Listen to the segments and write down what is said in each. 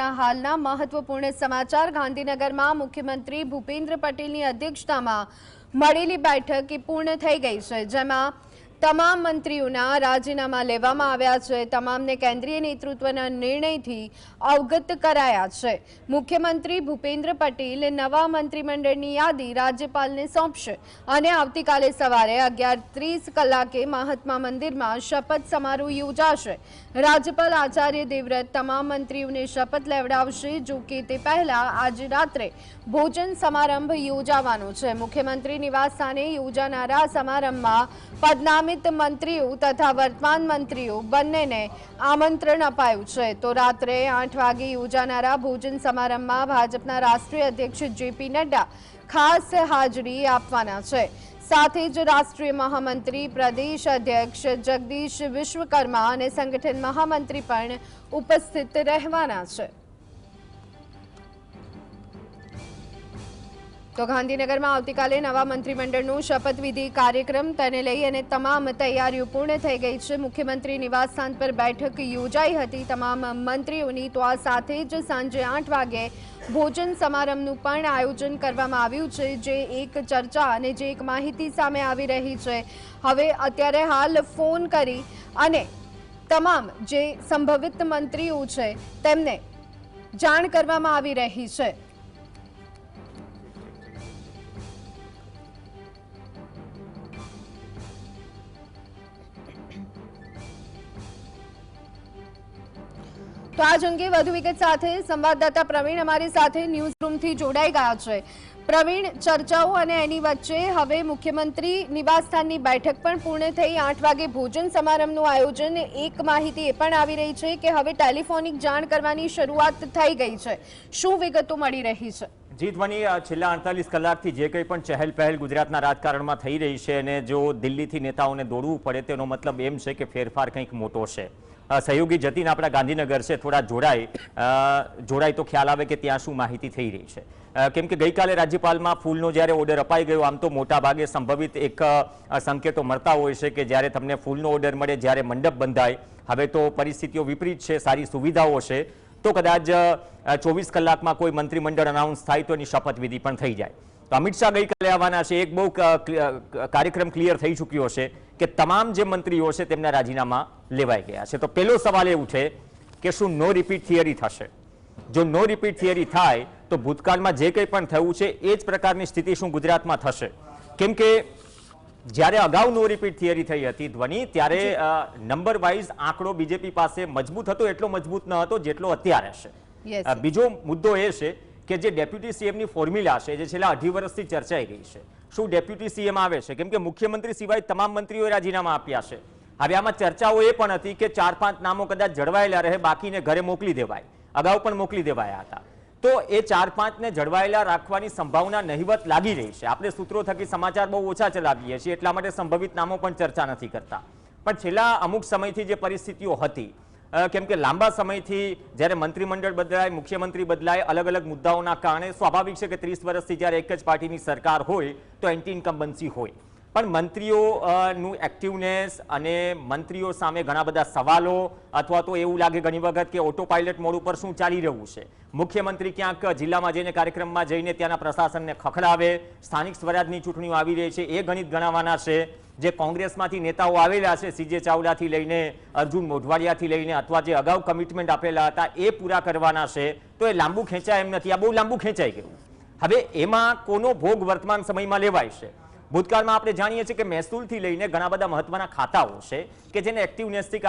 હાલના મહત્વપૂર્ણ સમાચાર ગાંધીનગરમાં મુખ્યમંત્રી ભૂપેન્દ્ર પટેલની અધ્યક્ષતામાં મળેલી બેઠક પૂર્ણ થઈ ગઈ છે, જેમાં તમામ મંત્રીઓના રાજીનામા લેવામાં આવ્યા છે. તમામને કેન્દ્રીય નેતૃત્વના નિર્ણયથી અવગત કરાયા છે. મુખ્યમંત્રી ભૂપેન્દ્ર પટેલ નવા મંત્રીમંડળની યાદી રાજ્યપાલને સોંપશે અને આવતીકાલે સવારે અગિયાર ત્રીસ કલાકે મહાત્મા મંદિરમાં શપથ સમારોહ યોજાશે. રાજ્યપાલ આચાર્ય દેવવ્રત તમામ મંત્રીઓને શપથ લેવડાવશે જો કે તે પહેલા આજે રાત્રે ભોજન સમારંભ યોજાવાનો છે. મુખ્યમંત્રી નિવાસ સ્થાને યોજાનારા સમારંભમાં પદનામિત મંત્રીઓ તથા વર્તમાન મંત્રીઓ બંનેને આમંત્રણ અપાયું છે. તો રાત્રે આઠ વાગે યોજાનારા ભોજન સમારંભમાં ભાજપના રાષ્ટ્રીય અધ્યક્ષ જેપી નડ્ડા ખાસ હાજરી આપવાના છે. સાથે જ રાષ્ટ્રીય મહામંત્રી, પ્રદેશ અધ્યક્ષ જગદીશ વિશ્વકર્મા અને સંગઠન મહામંત્રી પણ ઉપસ્થિત રહેવાના છે. તો ગાંધીનગરમાં આવતીકાલે નવા મંત્રીમંડળનું શપથવિધિ કાર્યક્રમ તેને લઈ અને તમામ તૈયારીઓ પૂર્ણ થઈ ગઈ છે. મુખ્યમંત્રી નિવાસસ્થાન પર બેઠક યોજાઈ હતી. તમામ મંત્રીઓની તો આ સાથે જ સાંજે આઠ વાગે ભોજન સમારંભનું પણ આયોજન કરવામાં આવ્યું છે. જે એક ચર્ચા અને જે એક માહિતી સામે આવી રહી છે. હવે અત્યારે હાલ ફોન કરી અને તમામ જે સંભવિત મંત્રીઓ છે તેમને જાણ કરવામાં આવી રહી છે. તો આજ અંગે વધુ વિગત સાથે સંવાદદાતા પ્રવીણ અમારી સાથે ન્યૂઝ રૂમથી જોડાઈ ગયા છે. પ્રવીણ ચર્ચાઓ અને એની વચ્ચે હવે મુખ્યમંત્રી નિવાસસ્થાનની બેઠક પણ પૂર્ણ થઈ. આઠ વાગે ભોજન સમારંભનું આયોજન. એક માહિતી એ પણ આવી રહી છે કે હવે ટેલિફોનિક જાણ કરવાની શરૂઆત થઈ ગઈ છે. શું વિગતો મળી રહી છે? જીતવાની અ, છેલ્લા અડતાલીસ કલાકથી જે કંઈ પણ ચહેલ પહેલ ગુજરાતના રાજકારણમાં થઈ રહી છે અને જો દિલ્હીથી નેતાઓને દોડવું પડે તેનો મતલબ એમ છે કે ફેરફાર કંઈક મોટો છે. સહયોગી જતીન આપણા ગાંધીનગર છે, થોડા જોડાય. જોડાય તો ખ્યાલ આવે કે ત્યાં શું માહિતી થઈ રહી છે. કેમ કે ગઈકાલે રાજ્યપાલમાં ફૂલનો જ્યારે ઓર્ડર અપાઈ ગયો, આમ તો મોટા ભાગે સંભવિત એક સંકેતો મળતા હોય છે કે જ્યારે તમને ફૂલનો ઓર્ડર મળે, જ્યારે મંડપ બંધાય. હવે તો પરિસ્થિતિઓ વિપરીત છે, સારી સુવિધાઓ છે. તો કદાચ ચોવીસ કલાકમાં કોઈ મંત્રીમંડળ અનાઉન્સ થાય તો એની શપથવિધિ પણ થઈ જાય. તો અમિત શાહ ગઈકાલે આવવાના છે. એક બહુ કાર્યક્રમ ક્લિયર થઈ ચૂક્યો છે. કે તમામ જે મંત્રીઓ છે તેમના રાજીનામા લેવાઈ ગયા છે. તો પહેલો સવાલ એવું છે કે શું નો રિપીટ થિયરી થશે? જો નો રિપીટ થિયરી થાય તો ભૂતકાળમાં જે કંઈ પણ થયું છે એ જ પ્રકારની સ્થિતિ શું ગુજરાતમાં થશે? કેમ કે જ્યારે અગાઉ નો રિપીટ થિયરી થઈ હતી ધ્વનિ ત્યારે નંબર વાઇઝ આંકડો બીજેપી પાસે મજબૂત હતો એટલો મજબૂત ન હતો જેટલો અત્યારે છે. બીજો મુદ્દો એ છે કે જે ડેપ્યુટી સીએમની ફોર્મ્યુલા છે, જે છેલ્લા અઢી વર્ષથી ચર્ચાઈ ગઈ છે. શું ડેપ્યુટી સીએમ આવે છે? કેમ કે મુખ્યમંત્રી સિવાય તમામ મંત્રીઓએ રાજીનામા આપ્યા છે. હવે આમાં ચર્ચાઓ એ પણ હતી કે ચાર પાંચ નામો કદાચ જળવાયેલા રહે, બાકીને ઘરે મોકલી દેવાય. અગાઉ પણ મોકલી દેવાયા હતા. તો એ ચાર પાંચને જળવાયેલા રાખવાની સંભાવના નહિવત લાગી રહી છે. આપણે સૂત્રો થકી સમાચાર બહુ ઓછા ચલાવીએ છીએ, એટલા માટે સંભવિત નામો પણ ચર્ચા નથી કરતા. પણ છેલ્લા અમુક સમયથી જે પરિસ્થિતિઓ હતી કેમ કે લાંબા સમયથી જ્યારે મંત્રીમંડળ બદલાય, મુખ્યમંત્રી બદલાય અલગ અલગ મુદ્દાઓના કારણે સ્વાભાવિક છે કે ત્રીસ વર્ષથી જ્યારે એક જ પાર્ટીની સરકાર હોય, તો એન્ટી ઇન્કમ્બન્સી હોય. પણ મંત્રીઓનું એક્ટિવનેસ અને મંત્રીઓ સામે ઘણા બધા સવાલો અથવા તો એવું લાગે ઘણી વખત કે ઓટો પાયલટ મોડ ઉપર શું ચાલી રહ્યું છે. મુખ્યમંત્રી ક્યાંક જિલ્લામાં જઈને કાર્યક્રમમાં જઈને ત્યાંના પ્રશાસનને ખખડાવે, સ્થાનિક સ્વરાજની ચૂંટણીઓ આવી રહી છે, એ ગણિત ગણાવવાના છે. જે કોંગ્રેસમાંથી નેતાઓ આવેલા છે, સીજે ચાવડાથી લઈને અર્જુન મોઢવાડિયાથી લઈને અથવા જે અગાઉ કમિટમેન્ટ આપેલા હતા, એ પૂરા કરવાના છે. તો એ લાંબુ ખેંચાય એમ નથી. આ બહુ લાંબુ ખેંચાઈ ગયું હવે એમાં કોનો ભોગ વર્તમાન સમયમાં લેવાય છે? ભૂતકાળમાં આપણે જાણીએ છીએ કે મહેસૂલથી લઈને ઘણા બધા મહત્વના ખાતાઓ છે કે જેને એક્ટિવનેસથી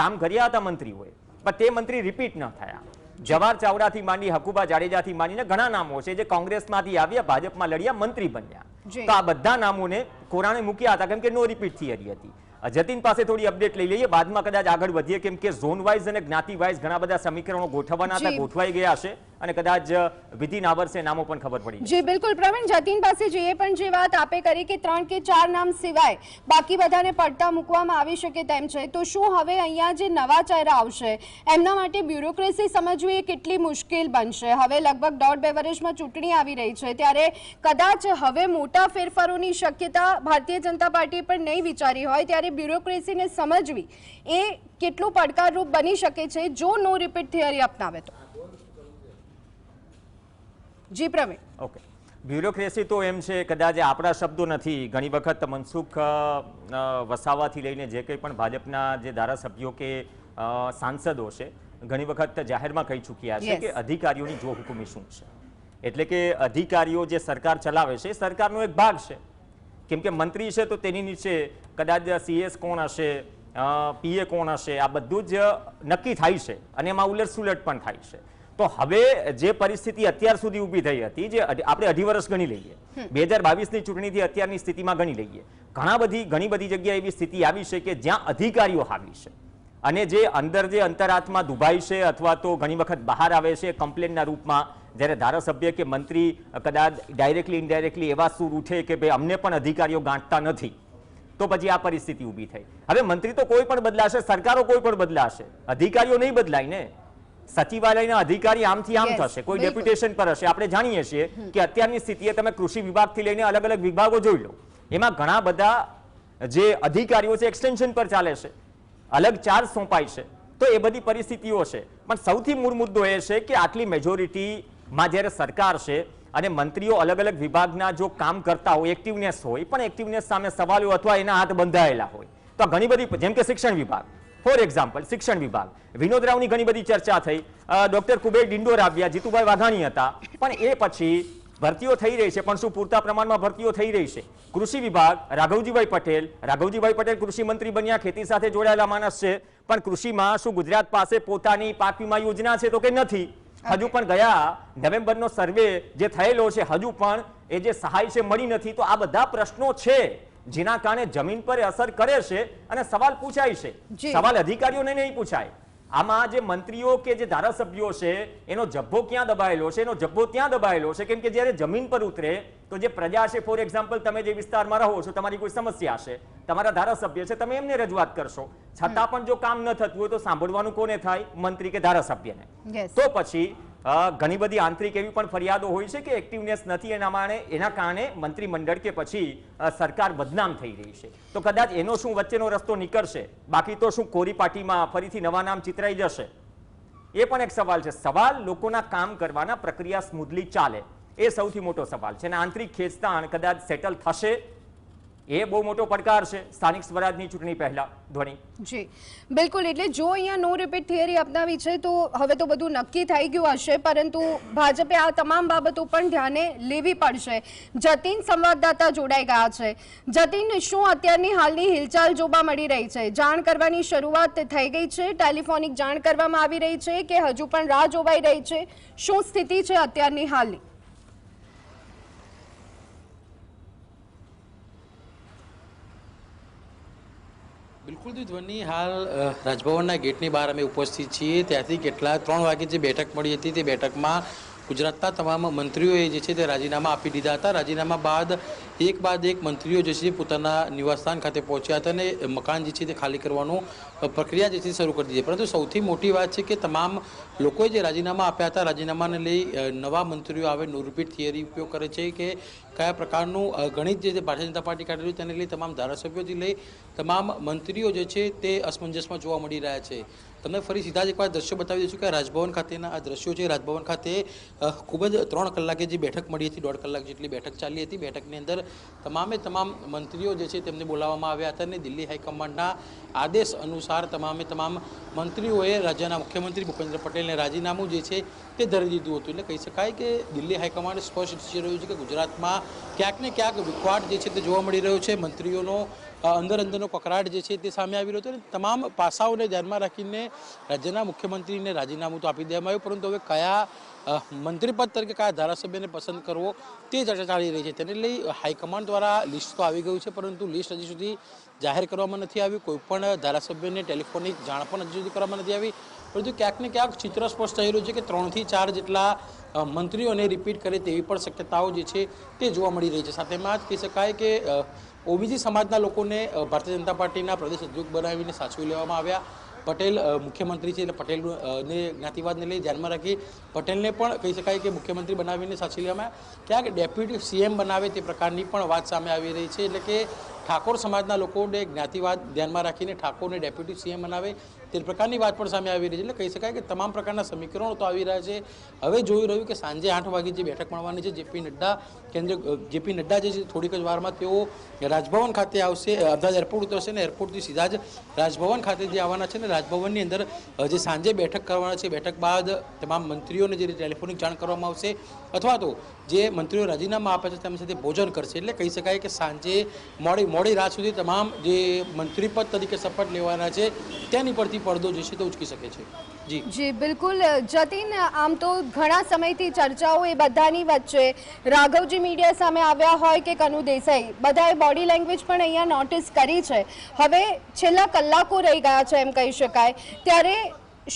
કામ કર્યા હતા મંત્રીઓએ. પણ તે મંત્રી રિપીટ ન થયા. જવાહર ચાવડાથી માંડી હકુબા જાડેજાથી માંડીને ઘણા નામો છે જે કોંગ્રેસમાંથી આવ્યા ભાજપમાં લડ્યા મંત્રી બન્યા. તો આ બધા નામોને કોરાણે મૂક્યા હતા કેમ કે નો રિપીટ થિયરી હતી. જતીન પાસે થોડી અપડેટ લઈ લઈએ બાદમાં કદાચ આગળ વધીએ કેમ કે ઝોન વાઇઝ અને જ્ઞાતિ વાઇઝ ઘણા બધા સમીકરણો ગોઠવવાના હતા ગોઠવાઈ ગયા છે. અને કદાચ વિધિ નાવરસે નામો પણ ખબર પડી જી બિલકુલ. પ્રવીણ જતીન પાસે જઈએ પણ જે વાત આપે કરી કે ત્રણ કે ચાર નામ સિવાય બાકી બધાને પડતા મૂકવામાં આવી શકે તેમ છે તો શું હવે અહીંયા જે નવા ચહેરા આવશે એમના માટે બ્યુરોક્રેસી સમજવી એ કેટલી મુશ્કેલ બનશે? હવે લગભગ દોઢ બે વર્ષમાં ચૂંટણી આવી રહી છે ત્યારે કદાચ હવે મોટા ફેરફારોની શક્યતા ભારતીય જનતા પાર્ટીએ પણ નહીં વિચારી હોય ત્યારે બ્યુરોક્રેસીને સમજવી એ કેટલું પડકારરૂપ બની શકે છે જો નો રિપીટ થિયરી અપનાવે તો. જી પ્રવીણ. ઓકે. બ્યુરોક્રેસી તો એમ છે કદાચ આપણા શબ્દો નથી. ઘણી વખત મનસુખ વસાવાથી લઈને જે કંઈ પણ ભાજપના જે ધારાસભ્યો કે સાંસદો છે ઘણી વખત જાહેરમાં કહી ચૂક્યા છે કે અધિકારીઓની જો હુકુમી શું છે? એટલે કે અધિકારીઓ જે સરકાર ચલાવે છે સરકારનો એક ભાગ છે. કેમ કે મંત્રી છે તો તેની નીચે કદાચ સીએસ કોણ હશે પીએ કોણ હશે આ બધું જ નક્કી થાય છે. અને એમાં ઉલટ સુલટ પણ થાય છે. તો હવે જે પરિસ્થિતિ અત્યાર સુધી ઊભી થઈ હતી જે આપણે અઢી વર્ષ ગણી લઈએ. બે હજાર બાવીસની ચૂંટણીથી અત્યારની સ્થિતિમાં ગણી લઈએ. ઘણા બધી ઘણી બધી જગ્યાએ એવી સ્થિતિ આવી છે કે જ્યાં અધિકારીઓ હાવી છે. અને જે અંદર જે અંતરાત્મા દુભાઈ છે અથવા તો ઘણી વખત બહાર આવે છે કમ્પ્લેનના રૂપમાં જ્યારે ધારાસભ્ય કે મંત્રી કદાચ ડાયરેક્ટલી ઇનડાયરેક્ટલી એવા સૂર ઉઠે કે ભાઈ અમને પણ અધિકારીઓ ગાંઠતા નથી તો પછી આ પરિસ્થિતિ ઊભી થઈ. હવે મંત્રી તો કોઈ પણ બદલાશે સરકારો કોઈ પણ બદલાશે. અધિકારીઓ નહીં બદલાય ને. સચિવાલયના અધિકારી આમથી આમ થશે. કોઈ. ડેપ્યુટેશન પર હશે. આપણે જાણીએ છીએ કે અત્યારની સ્થિતિએ તમે કૃષિ વિભાગથી લઈને અલગ અલગ વિભાગો જોઈ લો. એમાં ઘણા બધા જે અધિકારીઓ છે એક્સટેન્શન પર ચાલે છે. અલગ ચાર્જ સોંપાય છે. તો એ બધી પરિસ્થિતિઓ છે. પણ સૌથી મૂળ મુદ્દો એ છે કે આટલી મેજોરિટીમાં જ્યારે સરકાર છે અને મંત્રીઓ અલગ અલગ વિભાગના જો કામ કરતા હોય એક્ટિવનેસ હોય પણ એક્ટિવનેસ સામે સવાલો અથવા એના હાથ બંધાયેલા હોય. તો ઘણી બધી જેમ કે શિક્ષણ વિભાગ. ફોર એક્ઝામ્પલ શિક્ષણ વિભાગ. વિનોદ રાવની ઘણી બધી ચર્ચા થઈ. ડોક્ટર કુબેર ડિંડોર આવ્યા જીતુભાઈ વાઘાણી હતા. પણ એ પછી ભરતીઓ થઈ રહી છે પણ શું પૂરતા પ્રમાણમાં ભરતીઓ થઈ રહી છે? કૃષિ વિભાગ રાઘવજીભાઈ પટેલ. રાઘવજીભાઈ પટેલ કૃષિ મંત્રી બન્યા ખેતી સાથે જોડાયેલા માણસ છે. પણ કૃષિમાં શું ગુજરાત પાસે પોતાની પાક વીમા યોજના છે તો કે નથી? હજુ પણ ગયા નવેમ્બરનો સર્વે જે થયેલો છે હજુ પણ એ જે સહાય છે મળી નથી. તો આ બધા પ્રશ્નો છે. જેના કારણે જમીન પર અસર કરે છે અને સવાલ પૂછાય છે. સવાલ અધિકારીઓને નહીં પૂછાય. આમાં જે મંત્રીઓ કે જે ધારાસભ્યો છે એનો જબ્બો ક્યાં દબાયેલો છે એનો જબ્બો ત્યાં દબાયેલો છે? કેમ કે જ્યારે જમીન પર ઉતરે તો જે પ્રજા છે ફોર એક્ઝામ્પલ તમે જે વિસ્તારમાં રહો છો તમારી કોઈ સમસ્યા છે તમારા ધારાસભ્ય છે તમે એમને રજૂઆત કરશો. છતાં પણ જો કામ ન થતું હોય તો સાંભળવાનું કોને થાય? મંત્રી કે ધારાસભ્યને. તો પછી ઘણી બધી આંતરિક એવી પણ ફરિયાદો હોય છે કે એક્ટિવનેસ નથી એના માણે, એના કારણે મંત્રીમંડળ કે પછી સરકાર બદનામ થઈ રહી છે. તો કદાચ એનો શું વચ્ચેનો રસ્તો નીકળશે? બાકી તો શું કોરી પાટીમાં ફરીથી નવા નામ ચિતરાઈ જશે? એ પણ એક સવાલ છે. સવાલ લોકોના કામ કરવાના પ્રક્રિયા સ્મૂથલી ચાલે. એ સૌથી મોટો સવાલ છે. અને આંતરિક ખેંચતાણ કદાચ સેટલ થશે? એ બહુ મોટો પડકાર છે સ્થાનિક સ્વરાજની ચૂંટણી પહેલા ધ્વની. જી. બિલકુલ, એટલે જો અહીંયા નો રિપીટ થિયરી અપનાવી છે, તો હવે તો બધું નક્કી થઈ ગયું હશે, પરંતુ ભાજપે આ તમામ બાબતો પણ ધ્યાને લેવી પડશે. જતીન સંવાદદાતા જોડાઈ ગયા છે. જતીન, શું અત્યારની હાલની હિલચાલ જોવા મળી રહી છે? જાણ કરવાની શરૂઆત થઈ ગઈ છે, ટેલિફોનિક જાણ કરવામાં આવી રહી છે કે હજુ પણ રાહ જોવાઈ રહી છે? શું સ્થિતિ છે અત્યારની હાલની? બિલકુલ ધ્વનિ હાલ રાજભવનના ગેટની બહાર અમે ઉપસ્થિત છીએ. ત્યાંથી કેટલા ત્રણ વાગે જે બેઠક મળી હતી તે બેઠકમાં ગુજરાતના તમામ મંત્રીઓએ જે છે તે રાજીનામા આપી દીધા હતા. રાજીનામા બાદ એક બાદ એક મંત્રીઓ જે છે પોતાના નિવાસસ્થાન ખાતે પહોંચ્યા હતા અને મકાન જે છે તે ખાલી કરવાનું પ્રક્રિયા જે છે શરૂ કરી દીધી. પરંતુ સૌથી મોટી વાત છે કે તમામ લોકોએ જે રાજીનામા આપ્યા હતા, રાજીનામાને લઈ નવા મંત્રીઓ આવે નો રિપીટ થિયરી ઉપયોગ કરે છે કે કયા પ્રકારનું ગણિત જે ભારતીય જનતા પાર્ટી કાઢેલું તેને લઈ તમામ ધારાસભ્યોથી લઈ તમામ મંત્રીઓ જે છે તે અસમંજસમાં જોવા મળી રહ્યા છે. તમને ફરી સીધા જ એકવાર દ્રશ્યો બતાવી દઈશું કે રાજભવન ખાતેના આ દ્રશ્યો છે. રાજભવન ખાતે ખૂબ જ ત્રણ કલાકે જે બેઠક મળી હતી, દોઢ કલાક જેટલી બેઠક ચાલી હતી. બેઠકની અંદર તમામે તમામ મંત્રીઓ જે છે તેમને બોલાવવામાં આવ્યા હતા અને દિલ્હી હાઈકમાન્ડના આદેશ અનુસાર તમામે તમામ મંત્રીઓએ રાજ્યના મુખ્યમંત્રી ભૂપેન્દ્ર પટેલને રાજીનામું જે છે તે ધરી દીધું હતું. એટલે કહી શકાય કે દિલ્હી હાઈકમાન્ડ સ્પષ્ટ થઈ રહ્યું છે કે ગુજરાતમાં ક્યાંક ને ક્યાંક વિખવાટ જે છે તે જોવા મળી રહ્યો છે. મંત્રીઓનો અંદર અંદરનો કકરાટ જે છે તે સામે આવી રહ્યો હતો અને તમામ પાસાઓને ધ્યાનમાં રાખીને રાજ્યના મુખ્યમંત્રીને રાજીનામું તો આપી દેવામાં આવ્યું, પરંતુ હવે કયા મંત્રીપદ તરીકે કયા ધારાસભ્યને પસંદ કરવો તે ચર્ચા ચાલી રહી છે. તેને લઈ હાઈકમાન્ડ દ્વારા લિસ્ટ તો આવી ગયું છે, પરંતુ લિસ્ટ હજી સુધી જાહેર કરવામાં નથી આવ્યું કોઈપણ ધારાસભ્યને ટેલિફોનિક જાણ પણ હજી સુધી કરવામાં નથી આવી, પરંતુ ક્યાંક ને ક્યાંક ચિત્ર સ્પષ્ટ થઈ રહ્યું છે કે ત્રણથી ચાર જેટલા મંત્રીઓને રિપીટ કરે તેવી પણ શક્યતાઓ જે છે તે જોવા મળી રહી છે. સાથેમાં જ કહી શકાય કે ઓબીસી સમાજના લોકોને ભારતીય જનતા પાર્ટીના પ્રદેશ અધ્યક્ષ બનાવીને સાચવી લેવામાં આવ્યા. પટેલ મુખ્યમંત્રી છે એટલે પટેલ ને જ્ઞાતિવાદને લઈ ધ્યાનમાં રાખી પટેલને પણ કહી શકાય કે મુખ્યમંત્રી બનાવીને સાચવી લેવામાં ક્યાંક ડેપ્યુટી સીએમ બનાવે તે પ્રકારની પણ વાત સામે આવી રહી છે. એટલે કે ઠાકોર સમાજના લોકોને જ્ઞાતિવાદ ધ્યાનમાં રાખીને ઠાકોરને ડેપ્યુટી સીએમ બનાવે તે પ્રકારની વાત પણ સામે આવી રહી છે. એટલે કહી શકાય કે તમામ પ્રકારના સમીકરણો તો આવી રહ્યા છે. હવે જોઈ રહ્યું કે સાંજે આઠ વાગે જે બેઠક મળવાની છે, જેપી નડ્ડા કેન્દ્રીય જેપી નડ્ડા જે છે, થોડીક જ વારમાં તેઓ રાજભવન ખાતે આવશે અમદાવાદ એરપોર્ટ ઉતરશે ને એરપોર્ટથી સીધા જ રાજભવન ખાતે જે આવવાના છે ને રાજભવનની અંદર જે સાંજે બેઠક કરવાના છે, બેઠક બાદ તમામ મંત્રીઓને જે ટેલિફોનિક જાણ કરવામાં આવશે અથવા તો જે મંત્રીઓ રાજીનામા આપે છે, તેમની સાથે ભોજન કરશે. એટલે કહી શકાય કે સાંજે મોડી મોડી રાત સુધી તમામ જે મંત્રી પદ તરીકે શપથ લેવાના છે, તેની પરથી પડદો જે છે તે ઉચકી શકે છે. જી. જી, બિલકુલ. જતીન, આમ તો ઘણા સમયથી ચર્ચાઓ એ બધાની વચ્ચે રાઘવજી મીડિયા સામે આવ્યા હોય કે કનુ દેસાઈ, બધાએ બોડી લેંગ્વેજ પણ અહીંયા નોટિસ કરી છે. હવે છેલ્લા કલાકો રહી ગયા છે એમ કહી શકાય. ત્યારે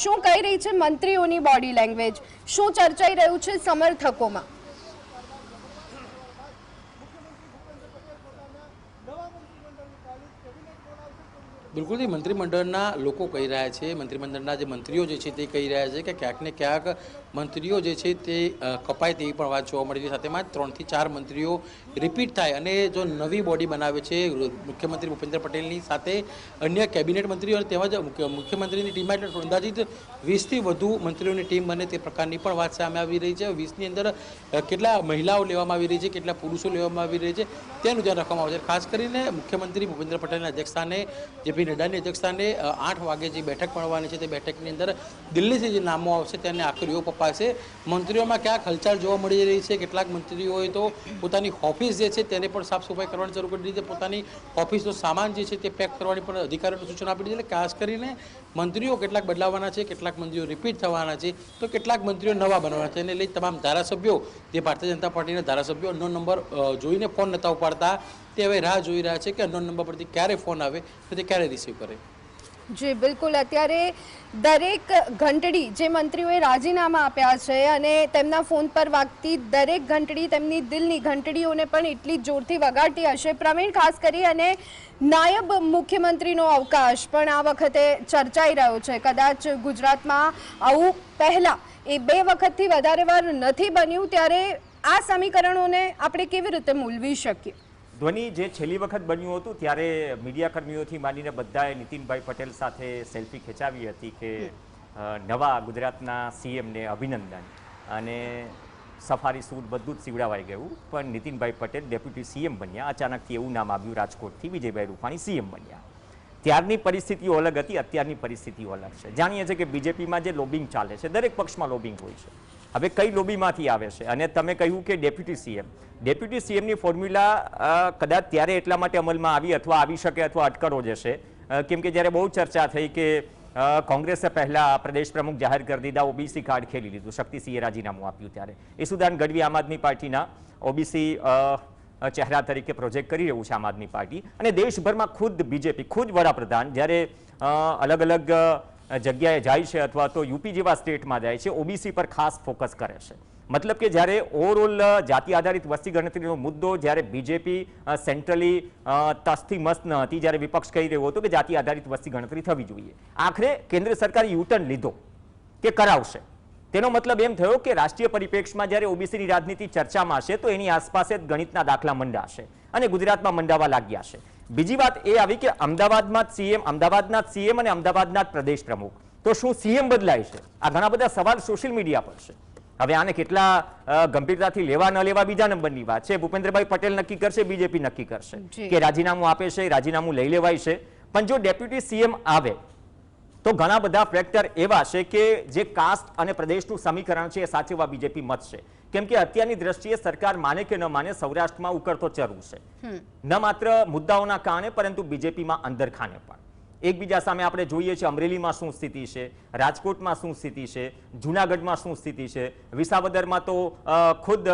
શું કહી રહી છે મંત્રીઓની બોડી લેંગ્વેજ? શું ચર્ચાઈ રહ્યું છે સમર્થકોમાં? બિલકુલથી મંત્રીમંડળના લોકો કહી રહ્યા છે, મંત્રીમંડળના જે મંત્રીઓ જે છે તે કહી રહ્યા છે કે ક્યાંક ને ક્યાંક મંત્રીઓ જે છે તે કપાય તેવી પણ વાત જોવા મળી છે. સાથેમાં ત્રણથી ચાર મંત્રીઓ રિપીટ થાય અને જો નવી બોડી બનાવે છે મુખ્યમંત્રી ભૂપેન્દ્ર પટેલની સાથે અન્ય કેબિનેટ મંત્રીઓ અને તેમજ મુખ્યમંત્રીની ટીમ એટલે અંદાજિત વીસથી વધુ મંત્રીઓની ટીમ બને તે પ્રકારની પણ વાત સામે આવી રહી છે. વીસની અંદર કેટલા મહિલાઓ લેવામાં આવી રહી છે, કેટલા પુરુષો લેવામાં આવી રહી છે તેનું ધ્યાન રાખવામાં આવશે ખાસ કરીને મુખ્યમંત્રી ભૂપેન્દ્ર પટેલના અધ્યક્ષસ્થાને જેપી નડ્ડાની અધ્યક્ષસ્થાને આઠ વાગે જે બેઠક મળવાની છે તે બેઠકની અંદર દિલ્હીથી જે નામો આવશે તેને આખરીઓ પપાશે મંત્રીઓમાં ક્યાંક હલચાલ જોવા મળી રહી છે, કેટલાક મંત્રીઓએ તો પોતાની ઓફિસ જે છે તેને પણ સાફ સફાઈ કરવાની શરૂ કરી દીધી પોતાની ઓફિસનો સામાન જે છે તે પેક કરવાની પણ અધિકારીઓને સૂચના આપી દીધી એટલે ખાસ કરીને મંત્રીઓ કેટલાક બદલાવાના છે, કેટલાક મંત્રીઓ રિપીટ થવાના છે. તો કેટલાક મંત્રીઓ નવા બનવાના છે. એને લઈ તમામ ધારાસભ્યો જે ભારતીય જનતા પાર્ટીના ધારાસભ્યો નો નંબર જોઈને ફોન નહોતા ઉપાડતા. તે હવે રાહ જોઈ રહ્યા છે કે અનનોન નંબર પરથી ક્યારે ફોન આવે અને ક્યારે રિસીવ કરે. જી, બિલકુલ. અત્યારે દરેક ઘંટડી જે મંત્રીઓએ રાજીનામા આપ્યા છે અને તેમના ફોન પર વાગતી દરેક ઘંટડી તેમની દિલની ઘંટડીઓને પણ એટલી જોરથી વગાડતી હશે. પ્રવીણ, ખાસ કરી અને નાયબ મુખ્યમંત્રીનો અવકાશ પણ આ વખતે ચર્ચાઈ રહ્યો છે. કદાચ ગુજરાતમાં આવું પહેલાં એ બે વખતથી વધારે વાર નથી બન્યું, ત્યારે આ સમીકરણોને આપણે કેવી રીતે મૂલવી શકીએ? ધ્વનિ જે છેલ્લી વખત બન્યું હતું, ત્યારે મીડિયા કર્મીઓથી માંડીને બધાએ નીતિનભાઈ પટેલ સાથે સેલ્ફી ખેંચાવી હતી કે નવા ગુજરાતના સીએમને અભિનંદન. અને સફારી સૂટ બધું જ સીવડાવાઈ ગયું, પણ નીતિનભાઈ પટેલ ડેપ્યુટી સીએમ બન્યા. અચાનકથી એવું નામ આવ્યું રાજકોટથી વિજયભાઈ રૂપાણી સીએમ બન્યા. ત્યારની પરિસ્થિતિઓ અલગ હતી, અત્યારની પરિસ્થિતિઓ અલગ છે. જાણીએ છીએ કે બીજેપીમાં જે લોબિંગ ચાલે છે, દરેક પક્ષમાં લોબિંગ હોય છે. હવે કઈ લોબીમાંથી આવે છે? અને તમે કહ્યું કે ડેપ્યુટી સીએમ. ડેપ્યુટી સીએમની ફોર્મ્યુલા કદાચ ત્યારે એટલા માટે અમલમાં આવી અથવા આવી શકે અથવા અટકળો જશે કેમ કે જ્યારે બહુ ચર્ચા થઈ કે કોંગ્રેસે પહેલા પ્રદેશ પ્રમુખ જાહેર કરી દીધા, ઓબીસી કાર્ડ ખેલી લીધું. શક્તિસિંહે રાજીનામું આપ્યું ત્યારે. ઈસુદાન ગઢવી આમ આદમી પાર્ટીના ઓબીસી ચહેરા તરીકે પ્રોજેક્ટ કરી રહ્યું છે આમ આદમી પાર્ટી. અને દેશભરમાં ખુદ બીજેપી, ખુદ વડાપ્રધાન જ્યારે અલગ અલગ જગ્યાએ જાય છે અથવા તો યુપી જેવા સ્ટેટમાં જાય છે, ઓબીસી પર ખાસ ફોકસ કરે છે. મતલબ કે જ્યારે ઓવરઓલ જાતિ આધારિત વસ્તી ગણતરીનો મુદ્દો જ્યારે બીજેપી સેન્ટ્રલી તસ્થી મસ્ત ન હતી, જ્યારે વિપક્ષ કહી રહ્યો હતો કે જાતિ આધારિત વસ્તી ગણતરી થવી જોઈએ. આખરે કેન્દ્ર સરકારે યુટર્ન લીધો કે કરાવશે. તેનો મતલબ એમ થયો કે રાષ્ટ્રીય પરિપ્રેક્ષમાં જ્યારે ઓબીસીની રાજનીતિ ચર્ચામાં હશે તો એની આસપાસ જ ગણિતના દાખલા મંડાશે અને ગુજરાતમાં મંડાવા લાગ્યા છે. બીજી વાત એ આવી કે અમદાવાદમાં સીએમ અમદાવાદના સીએમ અને અમદાવાદના પ્રદેશ પ્રમુખ. તો શું સીએમ બદલાય છે? આ ઘણા બધા સવાલ સોશિયલ મીડિયા પર છે. હવે આને કેટલા ગંભીરતાથી લેવા ન લેવા બીજા નંબરની વાત છે. ભૂપેન્દ્રભાઈ પટેલ નક્કી કરશે બીજેપી નક્કી કરશે. કે રાજીનામું આપે છે રાજીનામું લઈ લેવાય છે. પણ જો ડેપ્યુટી સીએમ આવે તો ઘણા બધા ફેક્ટર એવા છે કે જે કાસ્ટ અને પ્રદેશનું સમીકરણ છે એ સાચવવા બીજેપી મત છે. કેમ કે અત્યારની દ્રષ્ટિએ સરકાર માને કે ન માને સૌરાષ્ટ્રમાં ઉકળતો ચરવું છે. ન માત્ર મુદ્દાઓના કારણે પરંતુ બીજેપીમાં અંદરખાને પણ. એકબીજા સામે આપણે જોઈએ છીએ અમરેલીમાં શું સ્થિતિ છે રાજકોટમાં શું સ્થિતિ છે જુનાગઢમાં શું સ્થિતિ છે. વિસાવદરમાં તો ખુદ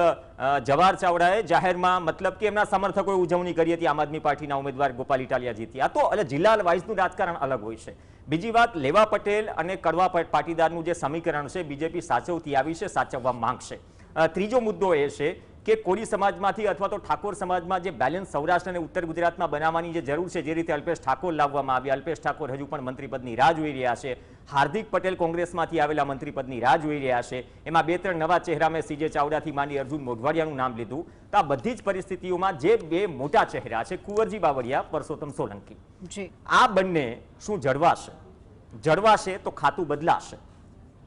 જવાહર ચાવડાએ જાહેરમાં મતલબ કે એમના સમર્થકોએ ઉજવણી કરી હતી આમ આદમી પાર્ટીના ઉમેદવાર ગોપાલ ઇટાલિયા જીત્યા. તો એટલે જિલ્લા વાઇઝનું રાજકારણ અલગ હોય છે. બીજી વાત લેવા પટેલ અને કડવા પાટીદારનું જે સમીકરણ છે બીજેપી સાચવતી આવી છે સાચવવા માંગશે. ત્રીજો મુદ્દો એ છે કે કોળી સમાજમાંથી અથવા તો ઠાકોર સમાજમાં જે બેલેન્સ સૌરાષ્ટ્ર અને ઉત્તર ગુજરાતમાં બનાવવાની જે જરૂર છે જે રીતે અલ્પેશ ઠાકોર લાવવામાં આવ્યા. અલ્પેશ ઠાકોર હજુ પણ મંત્રીપદની રાહ જોઈ રહ્યા છે. હાર્દિક પટેલ કોંગ્રેસમાંથી આવેલા મંત્રીપદની રાહ જોઈ રહ્યા છે. એમાં બે ત્રણ નવા ચહેરા મેં સીજે ચાવડાથી માંડી અર્જુન મોઢવાડિયાનું નામ લીધું. તો આ બધી જ પરિસ્થિતિઓમાં જે બે મોટા ચહેરા છે કુંવરજી બાવળિયા પરસોત્તમ સોલંકી. આ બંને શું જળવાશે? જળવાશે તો ખાતું બદલાશે.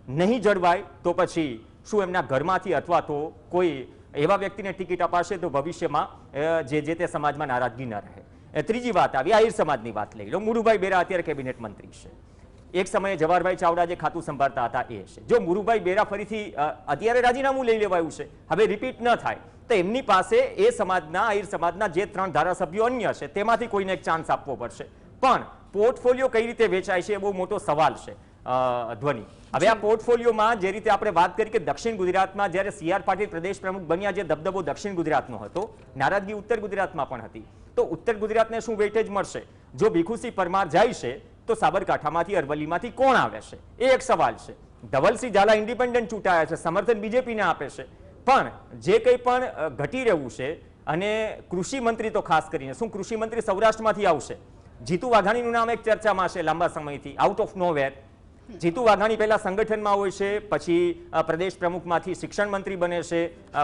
નહીં જળવાય તો પછી શું એમના ઘરમાંથી અથવા તો કોઈ એવા વ્યક્તિને ટિકિટ અપાશે તો ભવિષ્યમાં જે જે તે સમાજમાં નારાજગી ન રહે. ત્રીજી વાત આવી, આહિર સમાજની વાત લઈ લો. મુરુભાઈ બેરા અત્યારે કેબિનેટ મંત્રી છે. એક સમયે જવાહરભાઈ ચાવડા જે ખાતું સંભાળતા હતા એ છે. જો મુરુભાઈ બેરા ફરીથી અત્યારે રાજીનામું લઈ લેવાયું છે, હવે રિપીટ ન થાય, તો એમની પાસે એ સમાજના, આહિર સમાજના જે ત્રણ ધારાસભ્યો અન્ય છે, તેમાંથી કોઈને એક ચાન્સ આપવો પડશે. પણ પોર્ટફોલિયો કઈ રીતે વેચાય છે એ બહુ મોટો સવાલ છે. ધ્વનિ. હવે આ પોર્ટફોલિયોમાં જે રીતે આપણે વાત કરી કે દક્ષિણ ગુજરાતમાં જ્યારે સી આર પાટીલ પ્રદેશ પ્રમુખ બન્યા જે દબદબો દક્ષિણ ગુજરાતનો હતો નારાજગી ઉત્તર ગુજરાતમાં પણ હતી. તો ઉત્તર ગુજરાતને શું વેટેજ મળશે? જો ભીખુસિંહ પરમાર જાય છે તો સાબરકાંઠામાંથી અરવલ્લીમાંથી કોણ આવે છે? એ એક સવાલ છે. ધવલસિંહ ઝાલા ઇન્ડિપેન્ડન્ટ ચૂંટાયા છે સમર્થન બીજેપીને આપે છે. પણ જે કંઈ પણ ઘટી રહ્યું છે અને કૃષિ મંત્રી તો ખાસ કરીને શું કૃષિ મંત્રી સૌરાષ્ટ્રમાંથી આવશે? જીતુ વાઘાણીનું નામ એક ચર્ચામાં છે લાંબા સમયથી out of nowhere Jitu Vaghani પહેલા સંગઠનમાં હોય છે, પછી પ્રદેશ પ્રમુખમાંથી શિક્ષણ મંત્રી બને છે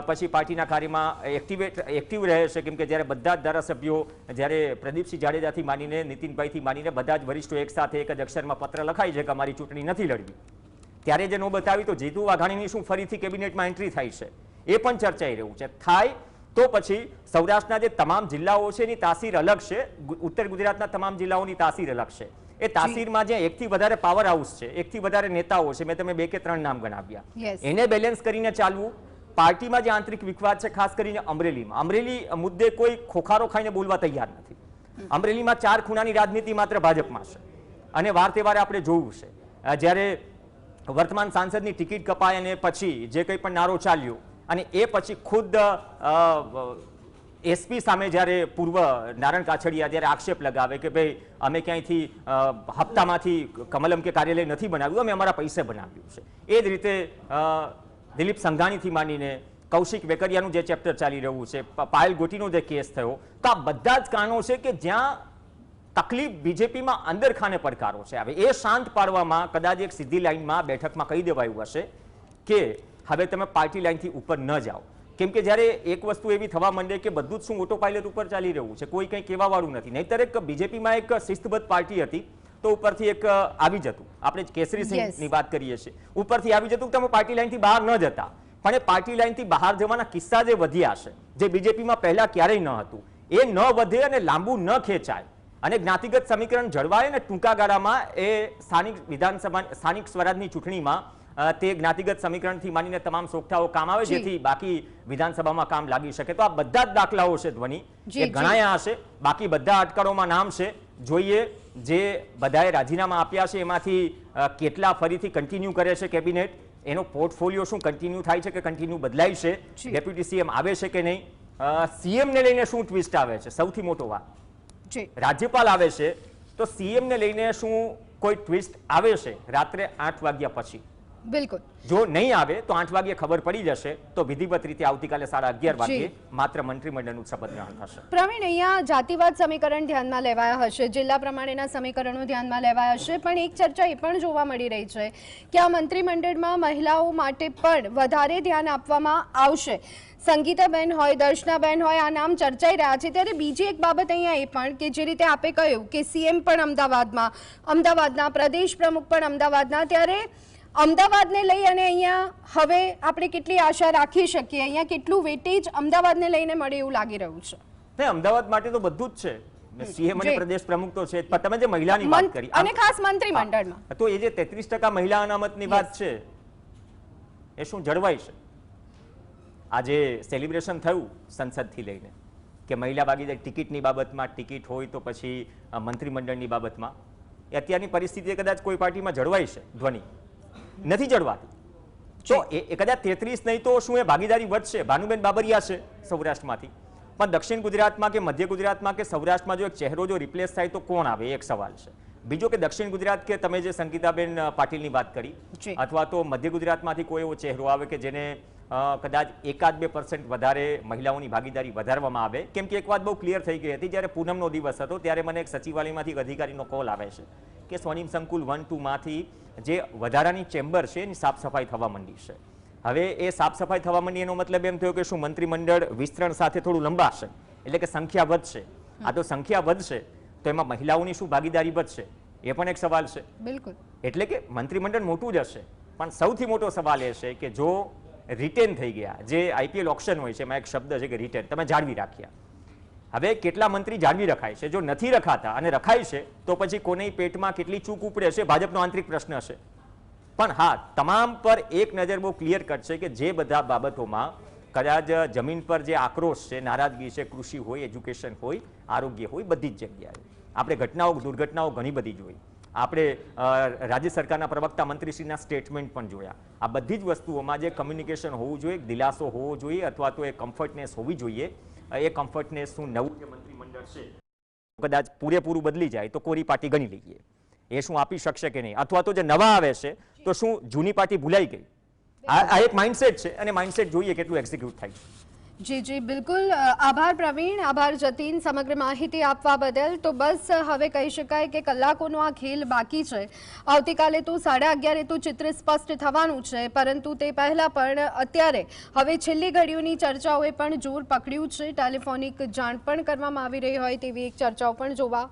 પછી પાર્ટીના કાર્યમાં એક્ટિવેટ, એક્ટિવ રહે છે, કેમ કે જ્યારે બધા જ ધારાસભ્યો, જ્યારે પ્રદીપસિંહ જાડેજાથી માંડીને નીતિનભાઈથી માંડીને બધા જ વરિષ્ઠો એક સાથે એક જ અક્ષરમાં પત્ર લખાય છે કે અમારી ચૂંટણી નથી લડવી. ત્યારે જે નોબત આવી તો જીતુ વાઘાણીની શું ફરીથી કેબિનેટમાં એન્ટ્રી થાય છે? એ પણ ચર્ચાઈ રહ્યું છે. થાય તો પછી સૌરાષ્ટ્રના જે તમામ જિલ્લાઓ છે એની તાસીર અલગ છે. ઉત્તર ગુજરાતના તમામ જિલ્લાઓની તાસીર અલગ છે. એ તાસીરમાં જે એકથી વધારે પાવર હાઉસ છે એકથી વધારે નેતાઓ છે મેં તમે બે કે ત્રણ નામ ગણાવ્યા. એને બેલેન્સ કરીને ચાલવું પાર્ટીમાં જે આંતરિક વિખવાદ છે ખાસ કરીને અમરેલીમાં. અમરેલી મુદ્દે કોઈ ખોખારો ખાઈને બોલવા તૈયાર નથી. અમરેલીમાં ચાર ખૂણાની રાજનીતિ માત્ર ભાજપમાં છે. અને વાર તહેવારે આપણે જોયું છે. જ્યારે વર્તમાન સાંસદની ટિકિટ કપાય અને પછી જે કંઈ પણ નારો ચાલ્યો અને એ પછી ખુદ એસપી સામે જ્યારે પૂર્વ નારાયણ કાછડિયા જ્યારે આક્ષેપ લગાવે કે ભાઈ, અમે ક્યાંયથી હપ્તામાંથી કમલમ કે કાર્યાલય નથી બનાવ્યું, અમે અમારા પૈસે બનાવ્યું છે. એ જ રીતે દિલીપ સંઘાણીથી માંડીને કૌશિક વેકરિયાનું જે ચેપ્ટર ચાલી રહ્યું છે પાયલ ગોટીનો જે કેસ થયો, તો આ બધા જ કારણો છે કે જ્યાં તકલીફ બીજેપીમાં અંદર ખાને પડકારો છે. હવે એ શાંત પાડવામાં કદાચ એક સીધી લાઇનમાં બેઠકમાં કહી દેવાયું હશે કે હવે તમે પાર્ટી લાઈનથી ઉપર ન જાઓ. કેમ કે જ્યારે એક વસ્તુ એવી થવા માંડે કે બધું જ શું ઓટો પાયલટ ઉપર ચાલી રહ્યું છે કોઈ કંઈ કહેવા વાળું નથી. નહીતર એક બીજેપીમાં એક શિસ્તબદ્ધ પાર્ટી હતી તો ઉપરથી એક આવી જતું. આપણે કેસરીસિંહની વાત કરીએ છીએ. ઉપરથી આવી જતું તમે પાર્ટી લાઈનથી બહાર ન જતા. પણ એ પાર્ટી લાઈનથી બહાર જવાના કિસ્સા જે વધ્યા છે જે બીજેપીમાં પહેલા ક્યારેય ન હતું એ ન વધે અને લાંબુ ન ખેંચાય. અને જ્ઞાતિગત સમીકરણ જળવાય અને ટૂંકા ગાળામાં એ સ્થાનિક વિધાનસભા સ્થાનિક સ્વરાજની ચૂંટણીમાં તે જ્ઞાતિગત સમીકરણથી માનીને તમામ સોગઠાઓ કામ આવે. જેથી બાકી વિધાનસભામાં કામ લાગી શકે તો આ બધા જ દાખલાઓ છે ધ્વનિ. એ ગણાયા હશે. બાકી બધા અટકળોમાં નામ છે. જોઈએ જે બધાએ રાજીનામા આપ્યા છે એમાંથી કેટલા ફરીથી કન્ટિન્યુ કરે છે કેબિનેટ? એનો પોર્ટફોલિયો શું કન્ટિન્યુ થાય છે કે કન્ટિન્યુ બદલાય છે. ડેપ્યુટી સીએમ આવે છે કે નહીં? સીએમ ને લઈને શું ટ્વિસ્ટ આવે છે? સૌથી મોટો વાત. રાજ્યપાલ આવે છે તો સીએમ ને લઈને શું કોઈ ટ્વિસ્ટ આવે છે? રાત્રે આઠ વાગ્યા પછી. બિલકુલ. જો નહીં આવે તો આઠ વાગ્યે ખબર પડી જશે તો વિધિવત રીતે આવતીકાલે સાડા અગિયાર વાગે માત્ર મંત્રીમંડળનું શપથ ગ્રહણ થશે. પ્રવીણ અહીંયા જાતિવાદ સમીકરણ ધ્યાનમાં લેવાયા હશે જિલ્લા પ્રમાણેના સમીકરણો ધ્યાનમાં લેવાયા હશે પણ એક ચર્ચા એ પણ જોવા મળી રહી છે કે આ મંત્રીમંડળમાં મહિલાઓ માટે પણ વધારે ધ્યાન આપવામાં આવશે. સંગીતાબેન હોય દર્શનાબેન હોય આ નામ ચર્ચાઈ રહ્યા છે ત્યારે બીજી એક બાબત અહીંયા એ પણ કે જે રીતે આપે કહ્યું કે સીએમ પણ અમદાવાદમાં અમદાવાદના પ્રદેશ પ્રમુખ પણ અમદાવાદના ત્યારે અમદાવાદને લઈ અને અહીંયા હવે આપણે કેટલી આશા રાખી શકીએ? અહીંયા કેટલું વેટેજ અમદાવાદને લઈને મળે એવું લાગી રહ્યું છે? ને અમદાવાદ માટે તો બધું જ છે. સીએમ અને પ્રદેશ પ્રમુખ તો છે પણ તમે જે મહિલાની વાત કરી અને ખાસ મંત્રી મંડળમાં. તો એ જે તેત્રીસ ટકા મહિલા અનામતની વાત છે એ શું જળવાય છે? આજે સેલિબ્રેશન થયું સંસદથી લઈને કે મહિલા ભાગીદારી ટિકિટની બાબતમાં ટિકિટ હોય તો પછી મંત્રીમંડળની બાબતમાં. એ અત્યારની પરિસ્થિતિ કદાચ કોઈ પાર્ટીમાં જળવાય છે ધ્વનિ. નથી જળવાતી. તો એ કદાચ તેત્રીસ નહીં તો શું એ ભાગીદારી વધશે? ભાનુબેન બાબરિયા છે સૌરાષ્ટ્રમાંથી. પણ દક્ષિણ ગુજરાતમાં કે મધ્ય ગુજરાતમાં કે સૌરાષ્ટ્રમાં જો એક ચહેરો જો રિપ્લેસ થાય તો કોણ આવે? એક સવાલ છે. બીજો કે દક્ષિણ ગુજરાત કે તમે જે સંગીતાબેન પાટીલની વાત કરી અથવા તો મધ્ય ગુજરાતમાંથી કોઈ એવો ચહેરો આવે કે જેને કદાચ એકાદ બે પર્સન્ટ વધારે મહિલાઓની ભાગીદારી વધારવામાં આવે? કેમ કે એક વાત બહુ ક્લિયર થઈ ગઈ હતી જ્યારે પૂનમનો દિવસ હતો ત્યારે મને એક સચિવાલયમાંથી એક અધિકારીનો કોલ આવે છે કે સ્વનિમ સંકુલ વન ટુમાંથી જે વધારાની ચેમ્બર છે એની સાફ સફાઈ થવા માંડી છે. હવે એ સાફ સફાઈ થવા માંડી એનો મતલબ એમ થયો કે શું મંત્રીમંડળ વિસ્તરણ સાથે થોડું લંબાશે એટલે કે સંખ્યા વધશે. આ તો સંખ્યા વધશે તો એમાં મહિલાઓની શું ભાગીદારી વધશે? એ પણ એક સવાલ છે. બિલકુલ. એટલે કે મંત્રીમંડળ મોટું જ હશે પણ સૌથી મોટો સવાલ એ છે કે જો રિટેન થઈ ગયા જે આઈપીએલ ઓપ્શન હોય છે એમાં એક શબ્દ છે કે રિટેન તમે જાળવી રાખ્યા. હવે કેટલા મંત્રી જાળવી રખાય છે? જો નથી રખાતા અને રખાય છે, તો પછી કોને પેટમાં કેટલી ચૂક ઉપડે છે? ભાજપનો આંતરિક પ્રશ્ન હશે પણ હા, તમામ પર એક નજર બહુ ક્લિયર કટ છે કે જે બધા બાબતોમાં કદાચ જમીન પર જે આક્રોશ છે, નારાજગી છે, કૃષિ હોય, એજ્યુકેશન હોય, આરોગ્ય હોય, બધી જ જગ્યાએ. આપણે ઘટનાઓ, દુર્ઘટનાઓ ઘણી બધી જોઈ. આપણે રાજ્ય સરકારના પ્રવક્તા મંત્રીશ્રીના સ્ટેટમેન્ટ પણ જોયા. આ બધી જ વસ્તુઓમાં જે કમ્યુનિકેશન હોવું જોઈએ દિલાસો હોવો જોઈએ, અથવા તો એ કમ્ફર્ટનેસ હોવી જોઈએ એ કમ્ફર્ટને શું નવું જે મંત્રીમંડળ છે? કદાચ પૂરેપૂરું બદલી જાય તો કોરી પાર્ટી ગણી લઈએ. એ શું આપી શકશે કે નહીં? અથવા તો જે નવા આવે છે, તો શું જૂની પાર્ટી ભૂલાઈ ગઈ? આ એક માઇન્ડસેટ છે અને માઇન્ડસેટ જોઈએ કેટલું એક્ઝિક્યુટ થાય છે. જી જી, બિલકુલ. આભાર પ્રવીણ, આભાર જતીન, સમગ્ર માહિતી આપવા બદલ. તો બસ, હવે કહી શકાય કે કલાકોનો આ ખેલ બાકી છે. આવતીકાલે તો સાડા અગિયારે તો ચિત્ર સ્પષ્ટ થવાનું છે, પરંતુ તે પહેલાં પણ અત્યારે હવે છેલ્લી ઘડીઓની ચર્ચાઓએ પણ જોર પકડ્યું છે. ટેલિફોનિક જાણ પણ કરવામાં આવી રહી હોય તેવી એક ચર્ચાઓ પણ જોવા